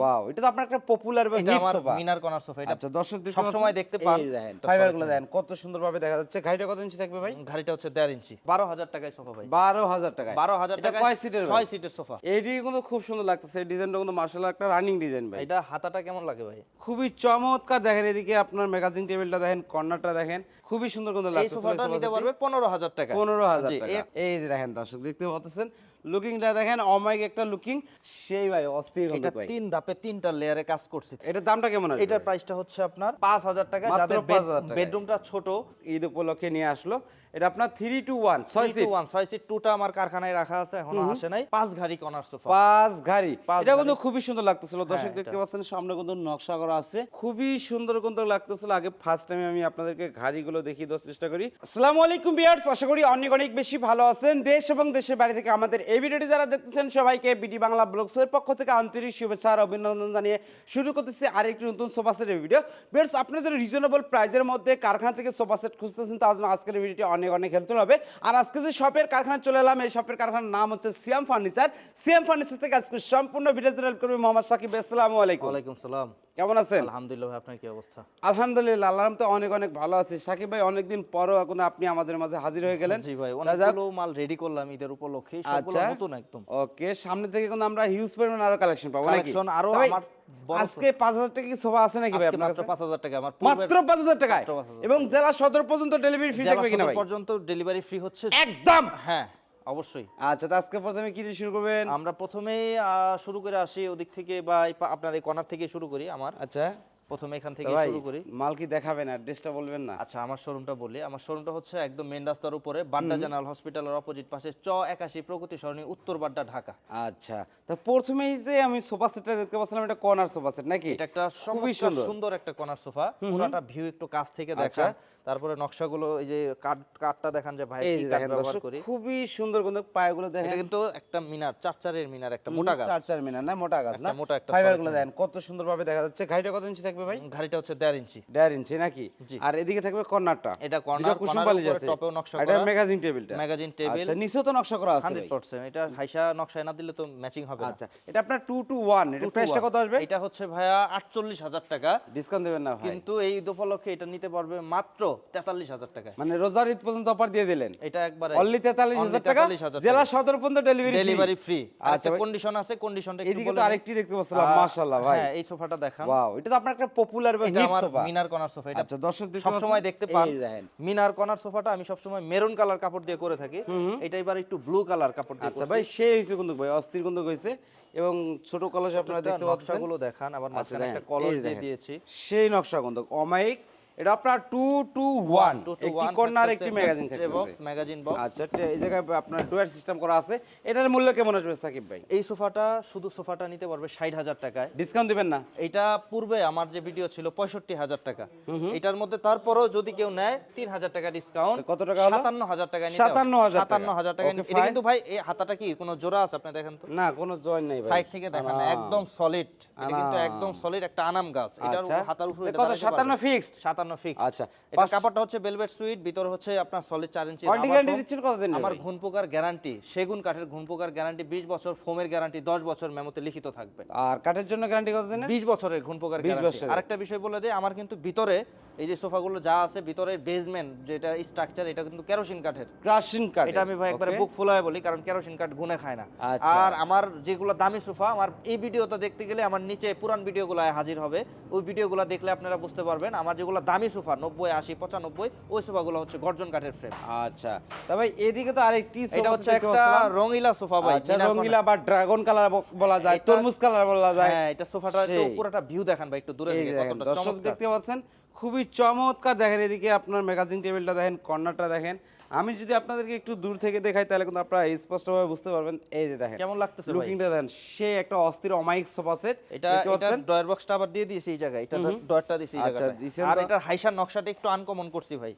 Wow এটা তো আপনার একটা পপুলার আমার মিনার কর্নার সোফা এটা আচ্ছা দর্শক দেখতে সবসময় দেখতে পান। দেখেন কত সুন্দরভাবে দেখা যাচ্ছে। গাড়িটা কত ইঞ্চি থাকবে ভাই? ঘাড়িটা হচ্ছে ইঞ্চি। বারো হাজার টাকায় সোফা ভাই। বারো হাজার টাকা বারো হাজার এটা টাকা কয় সিটের ছয় সিটের সোফা কিন্তু খুব সুন্দর লাগতেছে এই ডিজাইনটা কিন্তু মার্শাল্লাহ একটা রানিং ডিজাইন ভাই। এটা হাতাটা কেমন লাগে ভাই? খুবই চমৎকার দেখেন এদিকে আপনার ম্যাগাজিন টেবিলটা দেখেন কর্নারটা দেখেন খুবই সুন্দর কিন্তু এই সোফাটা নিতে পারবে পনেরো হাজার টাকা পনেরো হাজার জি, টাকা। এই যে দেখেন দর্শক দেখতে পাচ্ছেন? লুকিংটা দেখেন অমাইক একটা লুকিং সেই ভাই অস্থির এটা তিন ধাপে তিনটা লেয়ারে কাজ করছে। এটার দামটা কেমন আছে এটার প্রাইসটা হচ্ছে আপনার পাঁচ হাজার টাকা যাদের 5,000। বেডরুমটা ছোট ঈদ উপলক্ষে নিয়ে আসলো। এটা আপনার থ্রি টু ওয়ান ছয় সিট ওয়ান ছয় সিট টুটা আমার কারখানায় রাখা আছে এখনও আসে নাই। পাঁচ ঘাড়ি কর্নার সোফা পাঁচ গাড়ি। এটা কিন্তু খুবই সুন্দর লাগতেছিল দর্শক হ্যাঁ, দেখতে পাচ্ছেন সামনে কিন্তু নকশা করা আছে। খুবই সুন্দর কিন্তু লাগতেছিল আগে ফার্স্ট টাইমে আমি আপনাদেরকে দেখিয়ে দেওয়ার চেষ্টা করি। আসসালামু আলাইকুম বিয়ার্স আশা করি অনেক অনেক বেশি ভালো আছেন। দেশ এবং দেশের বাইরে থেকে আমাদের এই ভিডিওটি যারা দেখতেছেন সবাইকে বিডি বাংলা ব্লগসের পক্ষ থেকে আন্তরিক শুভেচ্ছা আর অভিনন্দন জানিয়ে শুরু করতেছি আরেকটি নতুন সোফা সেটের ভিডিও বিয়ার্স আপনারা যারা রিজনেবল প্রাইজের মধ্যে কারখানা থেকে সোফা সেট খুঁজতেছেন তার জন্য আজকের ভিডিওটি অনেক অনেক হেল্পফুল হবে। আর আজকে যে শপের কারখানা চলে এলাম এই শপের কারখানার নাম হচ্ছে সিএম ফার্নিচার সিএম ফার্নিচার থেকে আজকে সম্পূর্ণ ভিডিও হেল্প করবে মোহাম্মদ সাকিব। আসসালামু আলাইকুম। ওয়ালাইকুম সালাম। কেমন আছেন? আলহামদুলিল্লাহ ভাই আপনার কি অবস্থা? আলহামদুলিল্লাহ আল্লাহ তো অনেক অনেক ভালো আছি। সাকিব ভাই অনেকদিন পরও এখন আপনি আমাদের মাঝে হাজির হয়ে গেলেন। জি ভাই অনেকগুলো মাল রেডি করলাম ঈদের উপলক্ষে। সবগুলো আচ্ছা। নতুন একদম। ওকে সামনে থেকে কিন্তু আমরা হিউজ পরিমাণ আরও কালেকশন পাবো নাকি? Collection আরও আমার আজকে পাঁচ হাজার টাকা কি সোফা আছে নাকি ভাই আপনার কাছে? টাকা আমার মাত্র টাকায়? এবং জেলা সদর পর্যন্ত ডেলিভারি ফ্রি থাকবে কিনা ভাই? পর্যন্ত ডেলিভারি ফ্রি হচ্ছে একদম! হ্যাঁ অবশ্যই। আচ্ছা তো আজকে প্রথমে কি দিয়ে শুরু করবেন? আমরা প্রথমেই শুরু করে আসি ওদিক থেকে বা আপনার এই কর্নার থেকে শুরু করি আমার। আচ্ছা। প্রথমে এখান থেকে শুরু করি। মাল কি দেখাবেন? অ্যাড্রেসটা বলবেন না। আচ্ছা আমার শোরুমটা বলি। আমার শোরুমটা হচ্ছে একদম মেন রাস্তার উপরে বাড্ডা জেনারেল হসপিটালের অপোজিট পাশে চ একাশি প্রগতি সরণি উত্তর বাড্ডা ঢাকা। আচ্ছা তো প্রথমেই যে আমি সোফা সেটটা দেখতে পাচ্ছিলাম এটা কর্নার সোফা সেট নাকি? এটা একটা খুবই সুন্দর। সুন্দর একটা কর্নার সোফা পুরোটা ভিউ একটু কাছ থেকে দেখা। তারপরে নকশাগুলো এই যে কাঠ কাঠটা দেখান যে ভাই কি দেখেন ব্যবহার করি। খুবই সুন্দর কিন্তু পায়গুলো দেখেন। এটা কিন্তু একটা মিনার চার চারের মিনার একটা মোটা গাছ। চার চার মিনার না মোটা গাছ না? মোটা একটা ফাইবারগুলো দেখেন কত সুন্দরভাবে দেখা যাচ্ছে। গাড়িটা কত ইঞ্চি থাকবে ভাই? ঘাড়িটা হচ্ছে দেড় ইঞ্চি। দেড় ইঞ্চি নাকি? আর এদিকে থাকবে কর্নারটা। এটা কর্নার কুসুম বালিশ উপরে আছে। টপেও নকশা করা। এটা ম্যাগাজিন টেবিলটা ম্যাগাজিন টেবিল আচ্ছা নিচেও তো নকশা করা আছে হান্ড্রেড ভাই। পার্সেন্ট এটা হাইসা নকশায় না দিলে তো ম্যাচিং হবে না। আচ্ছা এটা আপনার টু টু ওয়ান এটা প্রাইসটা কত আসবে? এটা হচ্ছে ভাইয়া আটচল্লিশ হাজার টাকা। ডিসকাউন্ট দেবেন না ভাই। কিন্তু এই ঈদ উপলক্ষে এটা নিতে পারবে মাত্র তেতাল্লিশ হাজার টাকায় মানে রোজার ঈদ পর্যন্ত অফার দিয়ে দিলেন। এটা একবারে অনলি তেতাল্লিশ হাজার টাকা? জেলা সদর পর্যন্ত ডেলিভারি ডেলিভারি ফ্রি আচ্ছা কন্ডিশন আছে কন্ডিশনটা একটু এদিকে বলে তো আরেকটি দেখতে পাচ্ছিলাম মাশাআল্লাহ ভাই। হ্যাঁ এই সোফাটা দেখান। ওয়াও এটা তো আপনার একটা পপুলার বা hit sofa Minar corner sofa এটা আচ্ছা দর্শক দেখতে সব সময় দেখতে পান। মিনার কর্নার সোফাটা আমি সব সময় মেরুন কালার কাপড় দিয়ে করে থাকি। এটা এবার একটু ব্লু কালার কাপড় দিয়ে আচ্ছা ভাই সে হইছে কিন্তু ভাই? অস্থির কিন্তু হইছে? এবং ছোট কলস আপনারা দেখতে পাচ্ছেন। নকশাগুলো দেখান আবার আচ্ছা মাঝখানে একটা কলস দিয়ে দিয়েছি। সেই নকশা কিন্তু অমাইক এটা আপনার two two one Two to একটি কর্নার একটি ম্যাগাজিন থাকবে box, magazine box। আচ্ছা এই জায়গায় আপনার ডুয়ার সিস্টেম করা আছে। এটার মূল্য কেমন আসবে সাকিব ভাই? এই সোফাটা শুধু সোফাটা নিতে পারবে ষাট হাজার টাকায়। ডিসকাউন্ট দিবেন না? এটা পূর্বে আমার যে ভিডিও ছিল পঁয়ষট্টি হাজার টাকা। এটার মধ্যে তারপরেও যদি কেউ নেয় তিন হাজার টাকা ডিসকাউন্ট কত টাকা হলো? সাতান্ন হাজার টাকা 57,000 টাকা। সাতান্ন হাজার টাকা Okay, এটা কিন্তু ভাই এই হাতাটা কি কোনো জোড়া আছে আপনি দেখেন তো? না কোনো জয়েন নাই ভাই। সাইড থেকে দেখান। একদম সলিড এটা কিন্তু একদম সলিড একটা আনাম গাছ। এটার আচ্ছা। হাতার উপর এটা কত, 57 ফিক্স আচ্ছা। এটা কাপড়টা হচ্ছে ভেলভেট সুইট ভিতর হচ্ছে আপনার সলিড চার ইঞ্চি Warranty rubber দিচ্ছেন কতদিন আমার ভাই? পোকার গ্যারান্টি সেগুন কাঠের ঘুন পোকার গ্যারান্টি বিশ বছর ফোমের গ্যারান্টি দশ বছর মেমোতে লিখিত থাকবে। আর কাঠের জন্য গ্যারান্টি কত দিনের বছরের ঘুন পোকার গ্যারান্টি আরেকটা বিষয় বলে দিই আমার কিন্তু ভিতরে এই যে সোফাগুলো যা আছে ভিতরে বেসমেন্ট যেটা স্ট্রাকচার এটা কিন্তু কেরোসিন কাঠের। কাঠ এটা আমি ভাই একবারে বুক ফুলায় বলি কারণ কেরোসিন কাঠ গুনে খায় না। আচ্ছা। আর আমার যেগুলো দামি সোফা আমার এই ভিডিওটা দেখতে গেলে আমার নিচে পুরান ভিডিওগুলো হাজির হবে। ওই ভিডিওগুলো দেখলে আপনারা বুঝতে পারবেন আমার যেগুলো দামি সোফা নব্বই আশি পঁচানব্বই ওই সোফাগুলো হচ্ছে গর্জন কাঠের ফ্রেম আচ্ছা। তবে এদিকে তো আরেকটি এটা হচ্ছে একটা রঙিলা সোফা ভাই আচ্ছা রঙিলা বা ড্রাগন কালার বলা যায় তরমুজ কালার বলা যায়। হ্যাঁ এটা সোফাটা একটু। পুরোটা ভিউ দেখান ভাই একটু দূরে থেকে দর্শক দেখতে পাচ্ছেন খুবই চমৎকার দেখেন এদিকে আপনার ম্যাগাজিন টেবিলটা দেখেন কর্নারটা দেখেন। আমি যদি আপনাদেরকে একটু দূর থেকে দেখাই তাহলে কিন্তু আপনারা স্পষ্টভাবে বুঝতে পারবেন। এই যে দেখেন কেমন লাগতেছে লুকিংটা দেখেন সে একটা অস্থির অমাইক সোফা সেট এটা এটা ডয়ার বক্সটা আবার দিয়ে দিয়েছি এই জায়গায় এটা ডয়ারটা দিয়েছি এই আচ্ছা, জায়গায় আর এটা হাইসার নকশাটা একটু আনকমন করছি ভাই।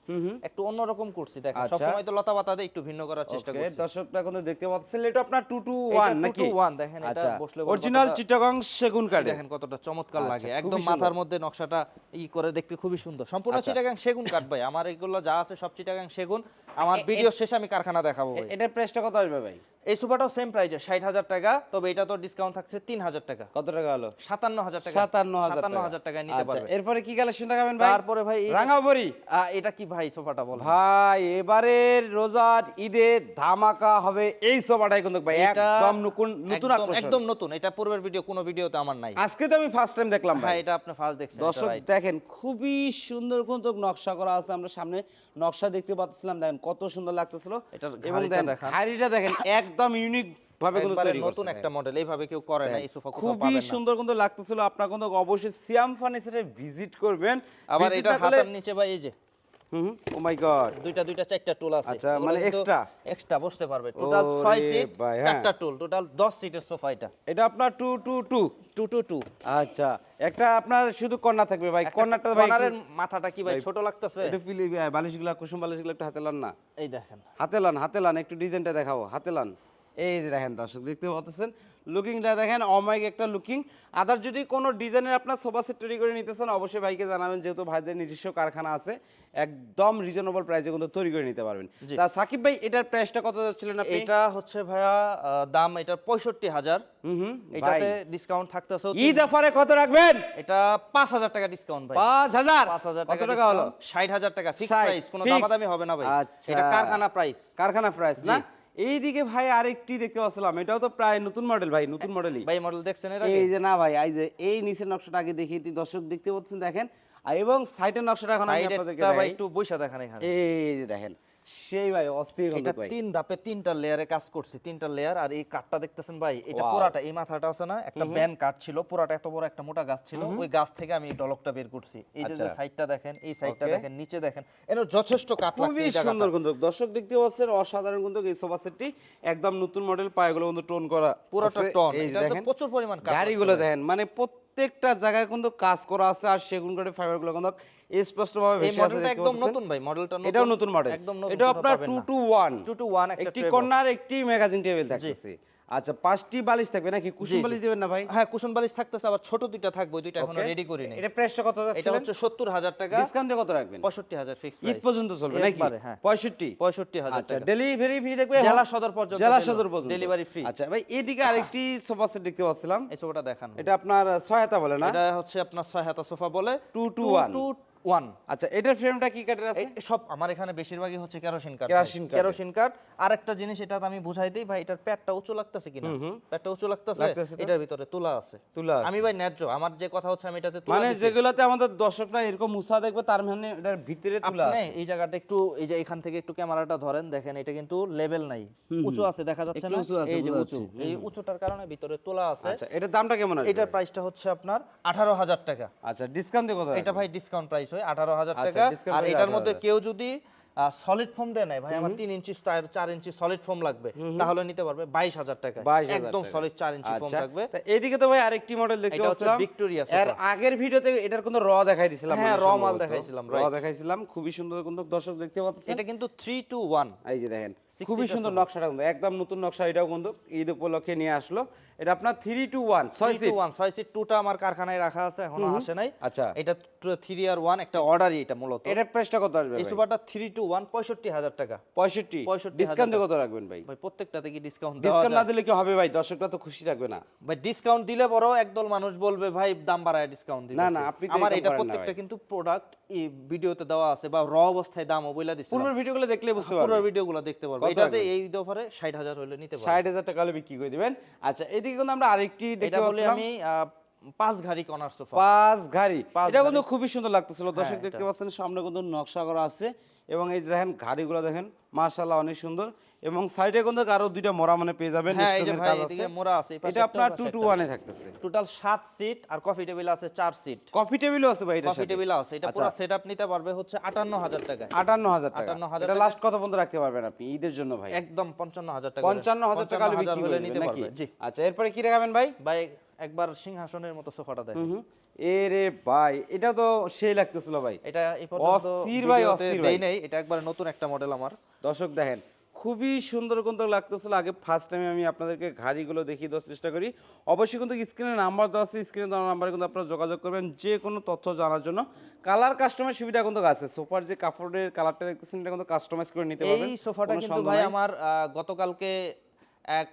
একটু অন্যরকম করছি দেখেন আচ্ছা। সবসময় তো লতা পাতা দিয়ে একটু ভিন্ন করার চেষ্টা করছি। দর্শকরা কিন্তু দেখতে পাচ্ছেন এটা আপনার টু টু ওয়ান নাকি to 1 দেখেন এটা আচ্ছা বসলে অরিজিনাল চিটাগং সেগুন কাঠে দেখেন কতটা চমৎকার লাগে একদম মাথার মধ্যে নকশাটা ই করে দেখতে খুবই সুন্দর। সম্পূর্ণ। চিটাগাং সেগুন কাঠ ভাই আমার এগুলো যা আছে সব চিটাগাং সেগুন। আমার ভিডিও শেষে আমি কারখানা দেখাবো। এটার প্রাইসটা কত আসবে ভাই? এই সোফাটাও সেম প্রাইসে ষাট হাজার টাকা তবে এটা তো ডিসকাউন্ট থাকছে তিন হাজার টাকা। কত টাকা হলো? সাতান্ন হাজার টাকা। সাতান্ন সাতান্ন হাজার টাকায় নিতে আচ্ছা, পারবে। এরপরে কি কালেকশন দেখাবেন ভাই? তারপরে ভাই রাঙাবরি এটা কি ভাই সোফাটা বল ভাই এবারের রোজার ঈদের ধামাকা হবে এই সোফাটাই কিন্তু ভাই একদম নতুন নতুন একদম- নতুন। এটা পূর্বের ভিডিও কোনো ভিডিওতে আমার নাই। আজকে তো আমি ফার্স্ট টাইম দেখলাম হ্যাঁ ভাই এটা আপনি ফার্স্ট দেখছেন দর্শক দেখেন খুবই সুন্দর কিন্তু নকশা করা আছে। আমরা সামনে নকশা দেখতে পাচ্ছিলাম দেখেন কত সুন্দর লাগতেছিল। এবং। হাড়িটা দেখেন। একদম ইউনিক ভাবে কিন্তু তৈরি নতুন একটা মডেল এইভাবে কেউ করে না এই সোফা কোথাও পাবেন খুবই সুন্দর কিন্তু লাগতেছিল। আপনারা কিন্তু অবশ্যই সিয়াম ফার্নিচারে ভিজিট করবেন। আবার এটা হাতার নিচে ভাই এই যে হুম ও মাই গড দুইটা দুইটা চারটা টুল আছে। আচ্ছা, মানে extra? এক্সট্রা বসতে পারবে। টোটাল 6 সিট। চারটা টুল টোটাল 10 সিটের সোফা এটা। এটা আপনার টু টু টু 2 টু 2 আচ্ছা একটা আপনার শুধু কর্নার থাকবে ভাই। কর্নারটা ভাই কর্নারের মাথাটা কি ভাই ছোট লাগতেছে? ফিলি বালিশগুলা কুসুম বালিশগুলো একটু হাতে লান না। এই দেখেন। হাতে লান হাতে লান একটু ডিজাইনটা দেখাও হাতে লান। এই যে দেখেন দর্শক দেখতে পাচ্ছেন? লুকিংটা দেখেন অমাইক একটা লুকিং। আদার যদি কোনো ডিজাইনের আপনার সোফা সেট তৈরি করে নিতেছেন অবশ্যই ভাইকে জানাবেন যেহেতু ভাইদের নিজস্ব কারখানা আছে একদম রিজনেবল প্রাইসে কিন্তু তৈরি করে নিতে পারবেন। তা সাকিব ভাই এটার প্রাইসটা কত যাচ্ছিলেন আপনি? এটা হচ্ছে ভাইয়া দাম এটার 65000 হুম হুম এটাতে ডিসকাউন্ট থাকতেছে হচ্ছে- ঈদ অফারে কত রাখবেন? এটা 5000 টাকা ডিসকাউন্ট ভাই। পাঁচ হাজার? 5000 কত টাকা টাকা হলো? ষাট হাজার টাকা ফিক্স প্রাইস কোনো? দামাদামি হবে না ভাই। আচ্ছা। এটা কারখানা প্রাইস কারখানা প্রাইস না? এইদিকে ভাই আরেকটি দেখতে পাচ্ছিলাম। এটাও তো প্রায় নতুন মডেল ভাই নতুন মডেলই ভাই মডেল দেখছেন এর এই যে না ভাই এই যে এই নিচের নকশাটা আগে দেখিয়ে দিই দর্শক দেখতে পাচ্ছেন দেখেন। এবং সাইডের নকশাটা এখন আমি আপনাদেরকে ভাই একটু বইসা দেখান এখানে। এই যে দেখেন সেই ভাই অস্থির এটা তিন ধাপে তিনটা লেয়ারে কাজ করছে তিনটা লেয়ার আর এই কাঠটা দেখতেছেন ভাই এটা পুরাটা এই মাথাটা আছে না একটা ব্যান কাঠ ছিল পুরাটা এত বড় একটা মোটা গাছ ছিল ওই গাছ থেকে আমি ডলকটা বের করছি এই যে আচ্ছা। সাইডটা দেখেন এই সাইডটা. দেখেন নিচে দেখেন এর যথেষ্ট কাঠ লাগছে খুবই এই জায়গাটা। সুন্দর কিন্তু দর্শক দেখতে পাচ্ছেন অসাধারণ কিন্তু এই সোফা সেটটি একদম নতুন মডেল পায়গুলো কিন্তু টোন করা পুরোটা। টন এই এটা প্রচুর পরিমাণ কাঠ গাড়িগুলো দেখেন মানে প্রত্যেকটা জায়গায় কিন্তু কাজ করা আছে আর সেগুন কাঠের ফাইবারগুলো কিন্তু স্পষ্টভাবে ভেসে আছে একদম নতুন ভাই মডেলটা এটাও নতুন মডেল একদম নতুন এটা আপনার পাবেন টু না। Two one two two one একটা একটি কর্নার একটি ম্যাগাজিন টেবিল থাকতেছে আচ্ছা পাঁচটি বালিশ থাকবে নাকি? কুসুম বালিশ দিবেন না ভাই? হ্যাঁ কুশন বালিশ থাকতেছে আবার ছোট দুইটা থাকবে দুইটা এখনও রেডি করি নাই এটা প্রাইসটা কত যাচ্ছে এটা হচ্ছে সত্তর হাজার টাকা। ডিসকাউন্ট কত রাখবেন? পঁয়ষট্টি হাজার ফিক্স ঈদ পর্যন্ত চলবে নাকি? হ্যাঁ। পঁয়ষট্টি? পঁয়ষট্টি হাজার আচ্ছা টাকা। ডেলিভারি ফ্রি দেখবে জেলা সদর পর্যন্ত জেলা সদর পর্যন্ত। delivery free। আচ্ছা ভাই এদিকে আরেকটি সোফা সেট দেখতে পাচ্ছিলাম। এই সোফাটা দেখান। এটা আপনার সহায়তা বলে না? এটা হচ্ছে আপনার সহায়তা সোফা বলে Two to one। Two one আচ্ছা এটার ফ্রেমটা কি কাঠের আছে? সব আমার এখানে বেশিরভাগই হচ্ছে কেরোসিন কাঠ কেরোসিন কাঠের। কেরোসিন কাঠ আরেকটা জিনিস এটা আমি বুঝাই দিই ভাই এটার পেটটা উঁচু লাগতেছে কিনা? পেটটা উঁচু লাগতেছে? লাগতেছে এটার ভিতরে তুলা আছে। তুলা আমি ভাই ন্যায্য। আমার যে কথা হচ্ছে আমি এটাতে মানে যেগুলোতে আমাদের দর্শকরা এরকম মুসা দেখবে তার মানে এটার ভিতরে তুলা আছে। এই জায়গাটা একটু এই যে এখান থেকে একটু ক্যামেরাটা ধরেন দেখেন এটা কিন্তু লেভেল নাই। উঁচু আছে দেখা যাচ্ছে না? উঁচু আছে, এই যে উঁচু। এই উঁচুটার কারণে ভিতরে তোলা আছে। আচ্ছা এটার দামটা কেমন আছে? এটার প্রাইসটা হচ্ছে আপনার আঠারো হাজার টাকা। আচ্ছা ডিসকাউন্ট দিয়ে কত এটা ভাই ডিসকাউন্ট প্রাইস হয় আঠারো হাজার আচ্ছা, টাকা। আর এটার মধ্যে কেউ যদি সলিড ফোম দেয় নাই ভাই আমার তিন ইঞ্চি চার ইঞ্চি সলিড ফোম লাগবে তাহলে নিতে পারবে বাইশ হাজার টাকা। 22,000 একদম সলিড চার ইঞ্চি ফোম আচ্ছা। থাকবে। এইদিকে তো ভাই আরেকটি মডেল দেখতে পাচ্ছিলাম। Victoria এর আগের ভিডিওতে এটার কিন্তু র দেখাই দিছিলাম হ্যাঁ, মনে raw সম্ভবত। মাল দেখাইছিলাম, র দেখাইছিলাম। খুবই সুন্দর কিন্তু দর্শক দেখতে পাচ্ছেন। এটা কিন্তু থ্রি টু ওয়ান এই যে দেখেন খুবই সুন্দর নকশাটা কিন্তু একদম নতুন নকশা এটাও কিন্তু ঈদ উপলক্ষে নিয়ে আসলো। এটা আপনার থ্রি টু ওয়ান ছয় সিট ওয়ান ছয় সিট টুটা আমার কারখানায় রাখা আছে এখনও আসে নাই। আচ্ছা। এটা থ্রি আর ওয়ান একটা অর্ডারই এটা মূলত। এটার প্রাইসটা কত আসবে এই? সোফাটা থ্রি টু ওয়ান পঁয়ষট্টি হাজার টাকা। পঁয়ষট্টি। 65,000 ডিসকাউন্ট কত রাখবেন ভাই? ভাই প্রত্যেকটাতে কি ডিসকাউন্ট ডিসকাউন্ট না দিলে কি হবে ভাই? দর্শকরা তো খুশি থাকবে না। ভাই ডিসকাউন্ট দিলে বড় একদল মানুষ বলবে ভাই দাম বাড়ায় ডিসকাউন্ট দিলে না, না, আপনি আমার এটা প্রত্যেকটা কিন্তু প্রোডাক্ট ভিডিওতে দেওয়া আছে বা র অবস্থায় দাম বইলা দিছে। পূর্বের ভিডিওগুলো দেখলে বুঝতে পুরো পারবেন ভিডিওগুলো দেখতে পারব। এটাতে এই দফারে ষাট হাজার হলে নিতে পারব। ষাট হাজার টাকা হলে বিক্রি করে দিবেন। আচ্ছা এদিকে কিন্তু আমরা আরেকটি এটা দেখতে বলি পাচ্ছিলাম। আমি পাঁচ ঘাড়ি কর্নার সোফা। পাঁচ গাড়ি এটা কিন্তু খুবই সুন্দর লাগতেছিল। দর্শক হ্যাঁ, দেখতে পাচ্ছেন সামনে কিন্তু নকশা করা আছে এবং এই দেখেন গাড়িগুলো দেখেন মাশাআল্লাহ অনেক সুন্দর এবং সাইডে কিন্তু আরও দুইটা মোড়া মানে পেয়ে যাবেন হ্যাঁ এই যে ভাই এদিকে মোড়া আছে এটা আপনার ওই টু পাশে টু থাকতেছে। টোটাল সাত সিট আর কফি টেবিল আছে চার সিট কফি টেবিলও আছে ভাই এটা কফি টেবিল আছে এটা পুরো সেট নিতে পারবে হচ্ছে টাকায়। টাকা। 58,000 এটা লাস্ট কত পর্যন্ত রাখতে পারবেন আপনি? ঈদের জন্য ভাই। একদম পঞ্চান্ন হাজার টাকা পঞ্চান্ন হাজার টাকা বিক্রি হলে নিতে জি। আচ্ছা এরপরে কি রাখাবেন ভাই? ভাই একবার সিংহাসনের মতো সোফাটা দেখ হুম এ রে ভাই এটা তো সেই লাগতেছিল ভাই। এটা এই পর্যন্ত অস্থির ভাই, অস্থির দেই ভাই। নাই এটা একবার নতুন একটা মডেল আমার। দর্শক দেখেন খুবই সুন্দর কিন্তু লাগতেছিল। আগে ফার্স্ট টাইমে আমি আপনাদেরকে গাড়িগুলো দেখিয়ে দেওয়ার চেষ্টা করি। অবশ্যই কিন্তু স্ক্রিনে নাম্বার দেওয়া আছে স্ক্রিনে দেওয়া নাম্বারে কিন্তু আপনারা যোগাযোগ করবেন যে কোনো তথ্য জানার জন্য। কালার কাস্টমার সুবিধা কিন্তু আছে। সোফার যে কাপড়ের কালারটা দেখতেছেন এটা কিন্তু কাস্টমাইজ করে নিতে পারবেন। এই সোফাটা কিন্তু ভাই আমার গতকালকে এক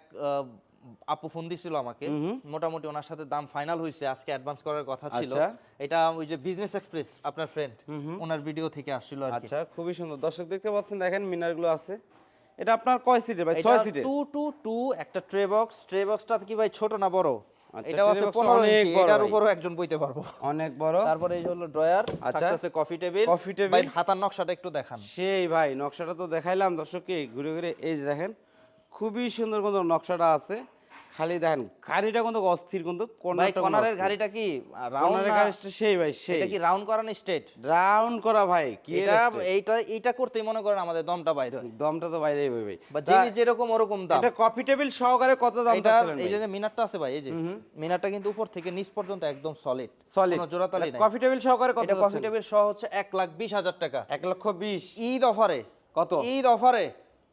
আপু ফোন দিছিল আমাকে। মোটামুটি ওনার সাথে দাম ফাইনাল হয়েছে আজকে অ্যাডভান্স করার কথা ছিল। আচ্ছা। এটা ওই যে বিজনেস এক্সপ্রেস আপনার ফ্রেন্ড ওনার ভিডিও থেকে আসছিল আর কি। আচ্ছা খুবই সুন্দর। দর্শক দেখতে পাচ্ছেন দেখেন মিনারগুলো আছে। এটা আপনার কয় সিটের ভাই? ছয় সিটের টু টু টু একটা ট্রে বক্স ট্রে বক্সটা কি ভাই ছোট না বড়? আচ্ছা, tray আছে box টা পনেরো অনেক ইঞ্চি বড় এটার উপরও একজন বইতে পারব। অনেক বড়। তারপরে এই হলো ড্রয়ার আচ্ছা। থাকতেছে কফি টেবিল Coffee table। ভাই হাতার নকশাটা একটু দেখান। সেই ভাই নকশাটা তো দেখাইলাম দর্শককে। ঘুরে ঘুরে এই যে দেখেন খুবই সুন্দর কিন্তু নকশাটা আছে। খালি দেখেন গাড়িটা কিন্তু অস্থির কিন্তু কর্নারের গাড়িটা কি রাউন্ড গাড়িটা সেই ভাই সেই। এটা কি রাউন্ড করা না রাউন্ড করা ভাই কি এটা এইটা এইটা করতেই মনে করেন আমাদের দমটা বাইরে দমটা তো বাইরেই ভাই ভাই। জিনিস যেরকম ওরকম দাম। এটা কফি টেবিল সহকারে কত দাম এটা এই যে মিনারটা আছে ভাই এই যে মিনারটা কিন্তু উপর থেকে নিচ পর্যন্ত একদম সলিড সলিড কোনো জোড়াতালি নাই। কফি টেবিল সহকারে কত এটা কফি টেবিল সহ হচ্ছে এক লাখ বিশ হাজার টাকা। এক লক্ষ বিশ। ঈদ অফারে। কত? ঈদ অফারে।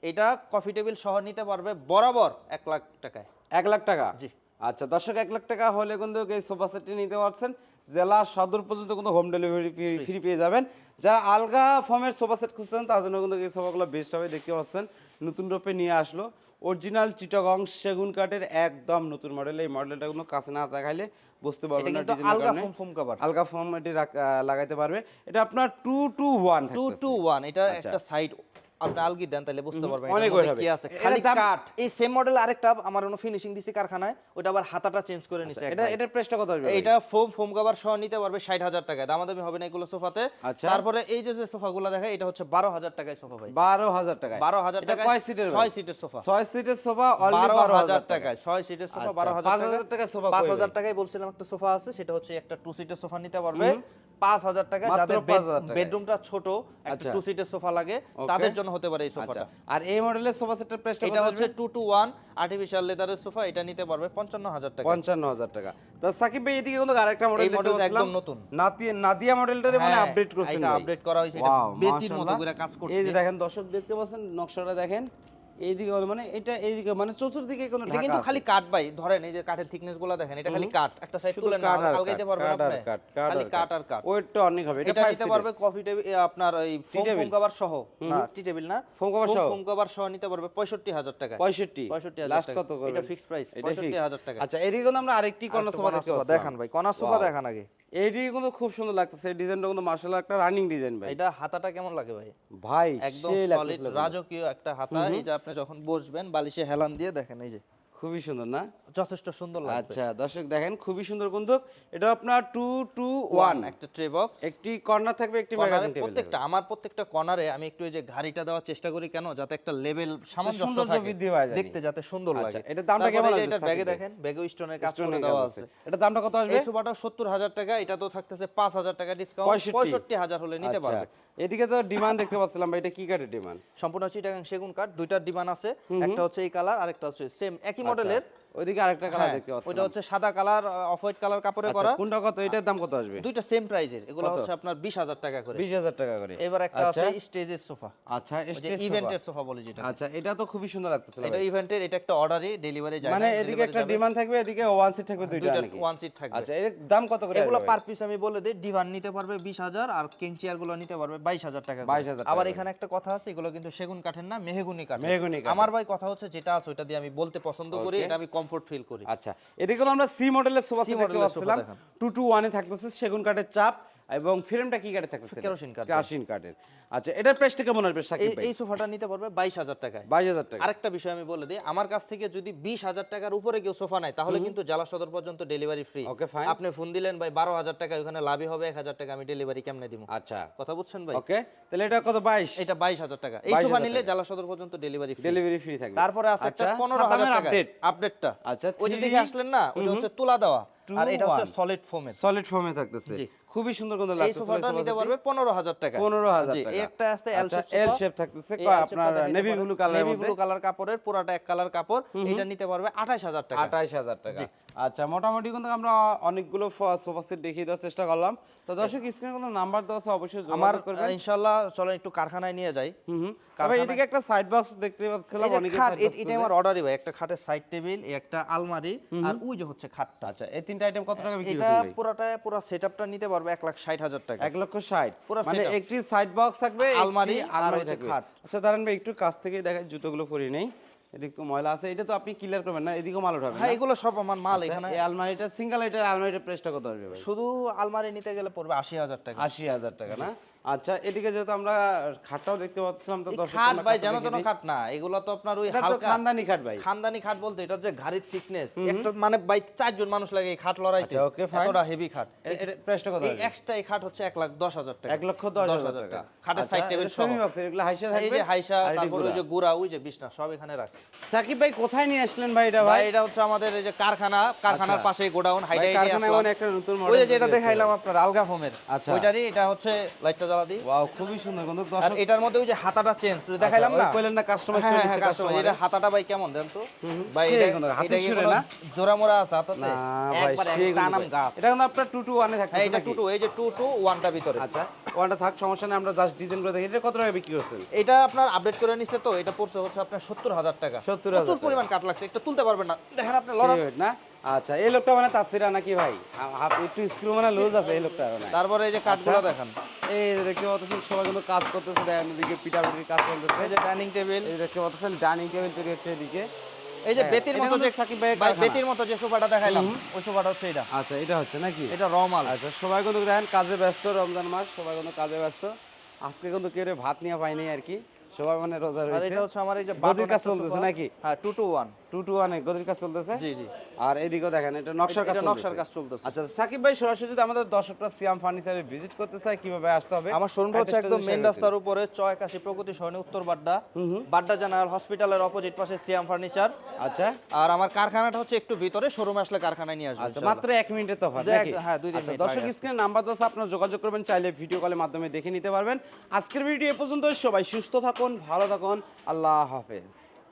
এটা কফি টেবিল সহ নিতে পারবে বরাবর এক লাখ টাকায়। এক লাখ টাকা? জি। আচ্ছা দর্শক এক লাখ টাকা হলে কিন্তু এই সোফা সেটটি নিতে পারছেন। জেলা সদর পর্যন্ত কিন্তু হোম ডেলিভারি ফ্রি পেয়ে যাবেন। যারা আলগা ফর্মের সোফা সেট খুঁজতেন তার জন্য কিন্তু এই সোফাগুলো বেস্ট হবে দেখতে পাচ্ছেন। নতুন রূপে নিয়ে আসলো। অরিজিনাল চিটাগং সেগুন কাঠের একদম নতুন মডেল এই মডেলটা কোনো কাছে না দেখাইলে বুঝতে পারবেন না কিন্তু ডিজাইনের আলগা ফোম ফোম কভার আলগা ফর্ম এটি লাগাইতে পারবে। এটা আপনার two two one two two one এটা আচ্ছা। একটা সাইড আপনি আলগি দেন তাহলে বুঝতে পারবেন। অনেক কি আছে? খালি কাঠ। এই সেম মডেল আরেকটা আমার অন্য ফিনিশিং দিছি কারখানায় ওটা আবার হাতাটা চেঞ্জ করে নিছে এটা এটার প্রাইসটা কত আসবে এটা ফোম ফোম কভার সহ নিতে পারবে ষাট হাজার টাকায়। দামাদামি হবে না এগুলো সোফাতে। আচ্ছা। তারপরে এই যে যে সোফাগুলো দেখে এটা হচ্ছে বারো হাজার টাকায় সোফা ভাই। বারো হাজার টাকা বারো হাজার এটা টাকায় কয় সিটের ছয় সিটের সোফা। ছয় সিটের সোফা অলরেডি বারো হাজার টাকায়। ছয় সিটের সোফা আচ্ছা, বারো পাঁচ হাজার হাজার টাকায় সোফা পাঁচ কই হাজার ভাই? টাকায় বলছিলাম একটা সোফা আছে সেটা হচ্ছে একটা টু সিটের সোফা নিতে পারবে। পাঁচ হাজার মাত্র যাদের বেডরুমটা ছোট একটা আচ্ছা। টু সিটের সোফা লাগে তাদের জন্য হতে পারে এই আচ্ছা। সোফাটা আর এই মডেলের সোফা সেটের প্রাইসটা এটা হচ্ছে টু টু ওয়ান আর্টিফিশিয়াল লেদারের সোফা এটা নিতে পারবে পঞ্চান্ন হাজার টাকা। পঞ্চান্ন হাজার টাকা। তো সাকিব ভাই এদিকে কিন্তু আরেকটা মডেল এই মডেলটা একদম নতুন। নাদিয়া নাদিয়া মডেলটারে মানে হ্যাঁ, আপডেট করছেন এটা ভাই। update করা হয়েছে, এটা বেতির মতো করে কাজ করছে। এই যে দেখেন দর্শক দেখতে পাচ্ছেন নকশাটা দেখেন। এইদিকে মানে এটা এইদিকে মানে চতুর্দিকে কোনো এটা কিন্তু খালি কাঠ ভাই ধরেন এই যে কাঠের থিকনেসগুলো দেখেন এটা খালি কাঠ। একটা সাইড তুলে না আলগাইতে পারবেন আপনি। খালি কাঠ আর ওয়েটটা অনেক হবে এটা নিতে পারবে কফি টেবিল আপনার ফোম? কভার সহ। না টি টেবিল না। Foam cover সহ? ফোম কভার সহ নিতে পারবে 65000 টাকা 65 65,000 লাস্ট। কত করবেন এটা এটা fixed। 65,000 টাকা। আচ্ছা এদিকে আমরা আরেকটি কর্নার সোফা দেখতে পাচ্ছি দেখান ভাই কর্নার সোফা দেখান আগে। এইটি কিন্তু খুব সুন্দর লাগতেছে। এই ডিজাইনটা কিন্তু মাশাআল্লাহ একটা রানিং ডিজাইন ভাই। এটা হাতাটা কেমন লাগে ভাই? ভাই একদম সলিড রাজকীয় একটা হাতা। এই যে আপনি যখন বসবেন বালিশে হেলান দিয়ে দেখেন এই যে। খুবই সুন্দর না? যথেষ্ট সুন্দর লাগবে। আচ্ছা দর্শক দেখেন খুবই সুন্দর কিন্তু এটা আপনার টু টু ওয়ান একটা ট্রে বক্স একটি কর্নার থাকবে একটি ম্যাগাজিন টেবিল প্রত্যেকটা আমার প্রত্যেকটা কর্নারে আমি একটু এই যে ঘাড়িটা দেওয়ার চেষ্টা করি কেন যাতে একটা লেভেল সামঞ্জস্য থাকে। বৃদ্ধি পায় দেখতে যাতে সুন্দর আচ্ছা, লাগে। এটার দামটা কেমন আসবে এটার ব্যাগে দেখেন ব্যাগে স্টোনের কাজ করে দেওয়া আছে। আছে। এটা দামটা কত আসবে? এই সোফাটা সত্তর হাজার টাকা এটা তো থাকতেছে পাঁচ হাজার টাকা ডিসকাউন্ট 65 পঁয়ষট্টি হাজার হলে নিতে আচ্ছা, পারবে। এদিকে তো ডিমান্ড দেখতে পাচ্ছিলাম ভাই এটা কি কাঠের ডিমান্ড সম্পূর্ণ চিটাগাং সেগুন কাঠ দুইটার ডিমান্ড আছে। একটা হচ্ছে এই কালার আরেকটা হচ্ছে সেম একই মডেলের ওইদিকে আরেকটা কালার হ্যাঁ, দেখতে ওইটা পাচ্ছিলাম হচ্ছে সাদা কালার অফ হোয়াইট কালার কাপড়ে আচ্ছা, করা কোনটা কত? এটার দাম কত আসবে? দুইটা সেম প্রাইজের এগুলো হচ্ছে আপনার বিশ হাজার টাকা করে। বিশ হাজার টাকা করে। এবার একটা আছে আচ্ছা, স্টেজের সোফা। আচ্ছা স্টেজ ইভেন্টের সোফা। বলে যেটা। আচ্ছা এটা তো খুবই সুন্দর লাগতেছিল এটা ইভেন্টের এটা একটা অর্ডারে ডেলিভারি যায় মানে এদিকে একটা ডিমান্ড থাকবে এদিকে ওয়ান সিট থাকবে দুইটা নাকি? ওয়ান সিট থাকবে। আচ্ছা এর দাম কত করে এগুলো পার পিস আমি বলে দিই ডিভান নিতে পারবে বিশ হাজার আর কিং চেয়ারগুলো নিতে পারবে বাইশ হাজার টাকা করে। 22,000 আবার এখানে একটা কথা আছে এগুলো কিন্তু সেগুন কাঠের না মেহগুনি কাঠ মেহগনি আমার ভাই কথা হচ্ছে যেটা আছে ওটা দিয়ে আমি বলতে পছন্দ করি এটা আমি কমফোর্ট ফিল করি। আচ্ছা হলো আমরা সি মডেলের সোফা সেট দেখতে পাচ্ছিলাম। দেখান। টু টু ওয়ানে থাকতেছে সেগুন কাঠের চাপ। এবং ফ্রেমটা কি কাঠের থাকতেছে? কেরোসিন কাঠের। কেরোসিন কাঠের আচ্ছা এটার প্রাইসটা কেমন আসবে সাকিব ভাই? এই সোফাটা নিতে পারবে বাইশ হাজার টাকায়। বাইশ হাজার টাকা। আরেকটা বিষয় আমি বলে দিই আমার কাছ থেকে যদি বিশ হাজার টাকার উপরে কেউ সোফা নেয় তাহলে কিন্তু জেলা সদর পর্যন্ত ডেলিভারি ফ্রি Okay, fine. আপনি ফোন দিলেন ভাই বারো হাজার টাকা ওখানে লাভই হবে এক হাজার টাকা আমি ডেলিভারি কেমনে দিব? আচ্ছা। কথা বুঝছেন ভাই? ওকে তাহলে এটা কত বাইশ? এটা বাইশ হাজার টাকা। এই সোফা নিলে। জেলা সদর পর্যন্ত ডেলিভারি ফ্রি ডেলিভারি ফ্রি থাকবে। তারপরে আছে একটা আচ্ছা, পনেরো হাজার সাতামের টাকা। আপডেট আপডেটটা আচ্ছা, ওই যে 3D দেখে আসলেন না ওইটা হচ্ছে তুলা দেওয়া। আর এটা হচ্ছে সলিড থাকতেছে। খুবই সুন্দর কিন্তু এই সোফাটা নিতে পারবে পনেরো হাজার টাকা। পনেরো হাজার জি, টাকা। একটা আছে এল আচ্ছা, শেপ থাকতেছে, আপনার? নেভি ব্লু কালার কাপড়ের পুরাটা এক কালার কাপড় এটা নিতে পারবে আঠাশ হাজার টাকা। আঠাইশ হাজার টাকা। আচ্ছা মোটামুটি কিন্তু আমরা অনেকগুলো সোফা সেট দেখিয়ে দেওয়ার চেষ্টা করলাম। তো দর্শক স্ক্রিনে কোনো নাম্বার দেওয়া আছে অবশ্যই আমার ইনশাল্লাহ চলো একটু কারখানায় নিয়ে যাই। হুম তবে এদিকে একটা সাইড বক্স দেখতে পাচ্ছিলাম অনেকে এটা আমার অর্ডারই ভাই একটা খাটের সাইড টেবিল একটা আলমারি আর ওই যে হচ্ছে খাটটা। আচ্ছা এই তিনটা আইটেম কত টাকা বিক্রি হচ্ছে এটা পুরোটা পুরো সেটআপটা নিতে পারবে এক লাখ ষাট হাজার টাকা। এক লক্ষ ষাট। পুরো মানে একটি সাইড বক্স থাকবে আলমারি আর হচ্ছে থাকবে। খাট। আচ্ছা দাঁড়ান ভাই একটু কাছ থেকে দেখাই জুতোগুলো পরি নেই। এদিক তো ময়লা আছে এটা তো আপনি ক্লিয়ার করবেন না এদিকেও মাল উঠাবেন হ্যাঁ? এগুলো সব আমার মাল আচ্ছা, এখানে। এই আলমারিটা সিঙ্গেল এটার আলমারিটা প্রাইসটা কত আসবে ভাই? শুধু আলমারি নিতে গেলে পড়বে আশি হাজার টাকা। আশি হাজার টাকা না? আচ্ছা এদিকে যেহেতু আমরা খাটটাও দেখতে পাচ্ছিলাম তো খাট ভাই জানো তো খাট না এগুলো তো আপনার ওই হালকা খানদানি খাট ভাই। খানদানি খাট বলতে এটা যে গাড়ির থিকনেস একটা মানে বাই চারজন মানুষ লাগে এই খাট লড়াইতে। আচ্ছা, okay, এতটা হেভি খাট। প্রাইসটা কত এই এক্সট্রা এই খাট হচ্ছে এক লাখ দশ হাজার টাকা। এক লক্ষ দশ হাজার টাকা। খাটের সাইড টেবিল সেমি বক্স এগুলো হাইসা এই যে হাইসা তারপর ওই যে গুড়া ওই যে বিছনা সব এখানে রাখে সাকিব ভাই কোথায় নিয়ে আসলেন ভাই এটা ভাই এটা হচ্ছে আমাদের এই যে কারখানা কারখানার আচ্ছা। পাশে গোডাউন ভাই, হাইডা কারখানায় এমন একটা নতুন মডেল ওই যে যেটা দেখাইলাম আপনার আলগা ফোমের আচ্ছা। ওইটারই এটা হচ্ছে লাইটটা জ্বালা দিই। ওয়াও খুবই সুন্দর কিন্তু আর এটার মধ্যে ওই যে হাতাটা চেঞ্জ দেখাইলাম আচ্ছা, না? কইলেন না কাস্টমাইজ হ্যাঁ, করে হ্যাঁ, দিচ্ছে কাস্টমার এটা হাতাটা ভাই কেমন দেন তো? ভাই এটা এটা কি না? জোড়া মোড়া আছে হাতাতে না ভাই একবার সেই কিন্তু টানাম গাছ। এটা কিন্তু আপনার টু টু ওয়ানে হ্যাঁ এটা টু টু এই যে টু টু ভিতরে। আচ্ছা ওয়ানটা থাক সমস্যা নেই আমরা জাস্ট ডিজাইন করে দেখি। এটা কত টাকা বিক্রি করছেন? এটা আপনার আপডেট করে নিচ্ছে তো এটা পড়ছে হচ্ছে আপনার সত্তর হাজার টাকা। 70,000 প্রচুর পরিমাণ কাট লাগছে একটু তুলতে পারবেন না। দেখেন আপনি লড়া না? আচ্ছা এই লোকটা মানে তাসিরা নাকি ভাই? হা- হাত একটু স্ক্রু মানে লুজ আছে এই লোকটা মানে। তারপরে এই যে কাঠগুলো আচ্ছা। দেখান। এই যে দেখতে পাচ্ছেন সবাই কিন্তু কাজ করতেছে দেখেন এদিকে পিটাপিটির কাজ চলতেছে। এই যে ডাইনিং টেবিল এই দেখতে পাচ্ছেন ডাইনিং টেবিল তৈরি হচ্ছে এদিকে। এই যে হ্যাঁ, বেতির এটা মতো যে সাকিব ভাই বেতির মতো যে সোফাটা দেখাইলাম ওই সোফাটা হচ্ছে এটা আচ্ছা এটা হচ্ছে নাকি? এটা রমাল আচ্ছা সবাই কিন্তু দেখেন কাজে ব্যস্ত রমজান মাস সবাই কিন্তু কাজে ব্যস্ত। আজকে কিন্তু কেউ ভাত নিয়ে পাইনি আর কি। সবাই মানে রোজা রয়েছে। এটা হচ্ছে আমার এই যে গদির কাজ চলতেছে নাকি? হ্যাঁ two two one two two ওয়ানে গদির কাজ চলতেছে? জি জি। আর এদিকেও দেখেন এটা নকশার কাজ নকশার কাজ চলতেছে। আচ্ছা সাকিব ভাই সরাসরি যদি আমাদের দর্শকরা সিয়াম ফার্নিচারে ভিজিট করতে চায় কীভাবে আসতে হবে? আমার শোরুমটা হচ্ছে একদম মেন রাস্তার উপরে চয় কাশি প্রগতি সরণি উত্তর বাড্ডা। বাড্ডা জেনারেল হসপিটালের অপোজিট পাশে সিয়াম ফার্নিচার। আচ্ছা। আর আমার কারখানাটা হচ্ছে একটু ভিতরে শোরুমে আসলে কারখানায় নিয়ে আসবে আচ্ছা মাত্র এক মিনিটের তফাৎ যে এক- নাকি? হ্যাঁ, দুই আচ্ছা মিনিট দর্শক স্ক্রিনে নাম্বার দশ আপনার যোগাযোগ করবেন চাইলে ভিডিও কলের মাধ্যমে দেখে নিতে পারবেন। আজকের ভিডিও এ পর্যন্ত সবাই সুস্থ থাকুন ভালো থাকুন আল্লাহ হাফেজ।